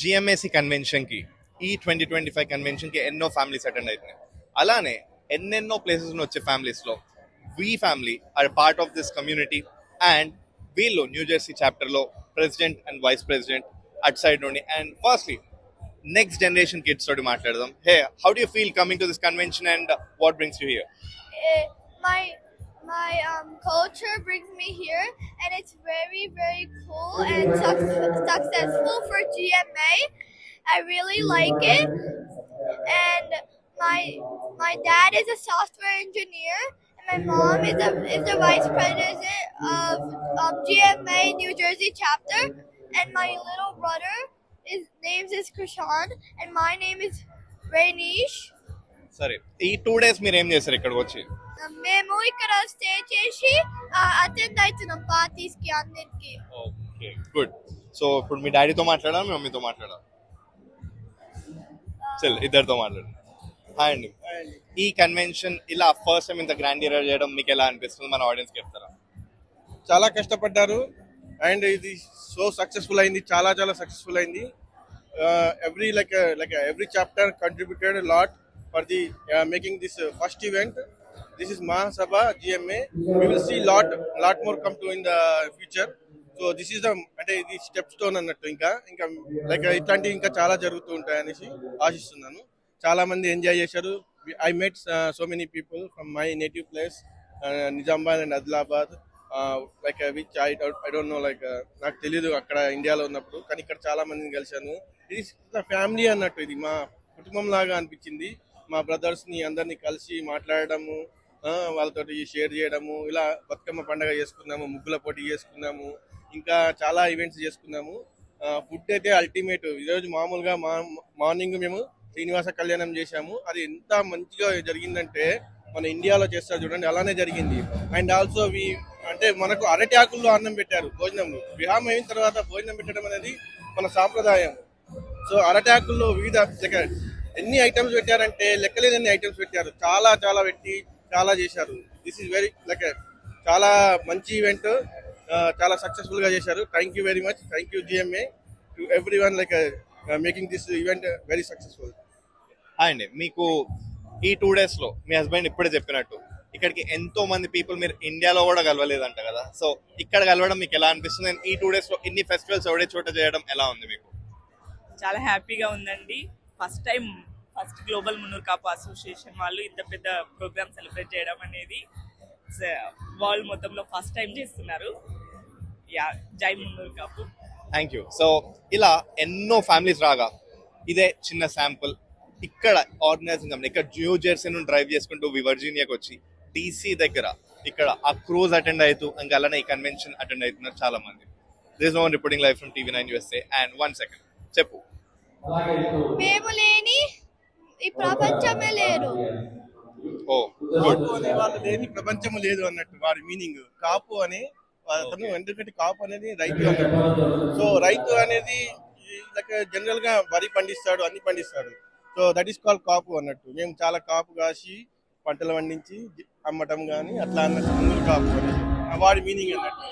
జిఎంఏసి కన్వెన్షన్కి ఈ twenty twenty five కన్వెన్షన్కి ఎన్నో families attend అవుతున్నాయి అలానే ఎన్నెన్నో ప్లేసెస్ వచ్చే ఫ్యామిలీస్లో we family are part of this community and వీళ్ళు న్యూజెర్సీ చాప్టర్లో president and vice president at side నుండి and firstly next generation kids తోటి మాట్లాడదాం. Hey how do feel coming to this convention and what brings you here my um, culture brings me here, and it's very very cool and suc- successful for GMA. I really like it, and my my dad is a software engineer, and my mom is a is the vice president of um, GMA New Jersey chapter, and my little brother his name is Krishan, and my name is Rainish. సరే. ఈ two days మీరు ఏం చేశారు ఇక్కడికి వచ్చి మేము ఇక్కడ stay చేసి అటెండ్ అవుతున్నాం పార్టీస్కి అందరికి ఓకే గుడ్. సో ఇప్పుడు మీ డాడీతో మాట్లాడాలి మీ మమ్మీతో మాట్లాడాలి? చల్ ఇద్దరితో మాట్లాడు. హాయ్ అండి. ఈ కన్వెన్షన్ ఇలా ఫస్ట్ టైం ఇంత గ్రాండ్ ఇయర్ చేయడం మీకు ఎలా అనిపిస్తుంది? మన ఆడియన్స్ చెప్తారా? చాలా కష్టపడ్డారు. అండ్ ఇది సో సక్సెస్ఫుల్ అయింది. చాలా చాలా సక్సెస్ఫుల్ అయింది. Every like like every chapter contributed lot for the making this first event this is Mahasabha GMA we will see lot lot more come to in the future so this is the అంటే ఇది step stone అన్నట్టు ఇంకా. ఇంకా like uh, ఇట్లాంటివి ఇంకా చాలా జరుగుతూ ఉంటాయనేసి ఆశిస్తున్నాను. చాలా మంది ఎంజాయ్ చేశారు. I met so many people from my native place Nizamabad and Adilabad like which I I don't know like నాకు తెలియదు అక్కడ ఇండియాలో ఉన్నప్పుడు. కానీ ఇక్కడ చాలా మందిని కలిశాను. ఇది ఫ్యామిలీ అన్నట్టు ఇది మా కుటుంబం లాగా అనిపించింది. మా బ్రదర్స్ని అందరినీ కలిసి మాట్లాడడము వాళ్ళతోటి షేర్ చేయడము ఇలా బతుకమ్మ పండగ చేసుకున్నాము ముగ్గుల పోటీ చేసుకున్నాము ఇంకా చాలా ఈవెంట్స్ చేసుకున్నాము. ఫుడ్ అయితే అల్టిమేట్ ఈరోజు మామూలుగా మా మార్నింగ్ మేము శ్రీనివాస కళ్యాణం చేశాము. అది ఎంత మంచిగా జరిగిందంటే మన ఇండియాలో చేస్తారు చూడండి అలానే జరిగింది. అండ్ ఆల్సో వి అంటే మనకు అరటి ఆకుల్లో అన్నం పెట్టారు భోజనంలో వివాహం అయిన తర్వాత భోజనం పెట్టడం అనేది మన సాంప్రదాయం. సో అరటి ఆకుల్లో వివిధ ఎన్ని ఐటమ్స్ పెట్టారంటే లెక్కలేనన్ని ఐటమ్స్ పెట్టారు. చాలా చాలా పెట్టి చాలా చేశారు. దిస్ ఇస్ వెరీ లైక్ చాలా మంచి ఈవెంట్ చాలా సక్సెస్ఫుల్గా చేశారు. Thank you very much thank you GMA to everyone like making this event very successful hi అండి. మీకు ఈ టూ డేస్లో మీ హస్బెండ్ ఇప్పుడే చెప్పినట్టు ఇక్కడికి ఎంతో మంది పీపుల్ మీరు ఇండియాలో కూడా కలవలేదంట కదా. సో ఇక్కడ కలవడం మీకు ఎలా అనిపిస్తుంది? ఈ టూ డేస్లో ఇన్ని ఫెస్టివల్స్ ఒకటే చోట చేయడం ఎలా ఉంది మీకు? చాలా హ్యాపీగా ఉందండి. First time first global Munnur Kapu association వాళ్ళు ఇంత పెద్ద ప్రోగ్రామ్ సెలబ్రేట్ చేయడం అనేది వరల్డ్ మొత్తంలో ఫస్ట్ టైం చేస్తున్నారు. యా జై Munnur Kapu. Thank you so ఇలా ఎన్నో ఫ్యామిలీస్ రాగా ఇదే చిన్న శాంపుల్. ఇక్కడ ఆర్గనైజింగ్ కంపెనీ ఇక్కడ న్యూ జెర్సీ నుండి డ్రైవ్ చేసుకుంటూ వివర్జీనియాకి వచ్చి డీసీ దగ్గర ఇక్కడ ఆ క్రూజ్ అటెండ్ అవుతూ ఇంకా అలానే ఈ కన్వెన్షన్ అటెండ్ అవుతున్నారు చాలా మంది this own reporting life from TV nine USA and one second చెప్పు. మేము లేని ఈ ప్రపంచమే లేదు ఓ గుడ్ కాపు అనే వాళ్ళు లేని ప్రపంచం లేదు అన్నట్టు వారి మీనింగ్. కాపు అని అతను ఎందుకంటే కాపు అనేది రైతు అన్నట్టు సో రైతు అనేది లైక్ జనరల్గా వరి పండిస్తాడు అన్ని పండిస్తాడు. So that is call Kapu అన్నట్టు. మేము చాలా కాపు కాసి పంటలు పండించి అమ్మటం కానీ అట్లా అన్నట్టు కాపు అని వాడి మీనింగ్ అన్నట్టు.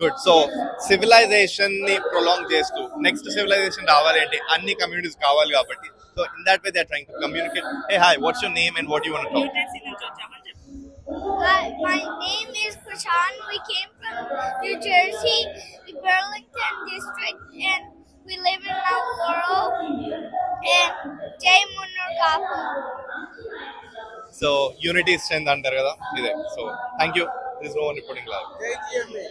గుడ్ సో సివిలైజేషన్ ని ప్రొలాంగ్ చేస్తూ నెక్స్ట్ సివిలైజేషన్ రావాలి అంటే అన్ని కమ్యూనిటీస్ కావాలి కాబట్టి so in that way they are trying to communicate hey hi what's your name and what you want to New talk Jersey నుంచి వచ్చామని చెప్పు Hi, my name is Krishan. We came from New Jersey, the Burlington district, and we live in Mount Laurel. And Jay Munur Kapu. So unity strength అంటారు కదా ఇదే so thank you this no reporting live జై GMA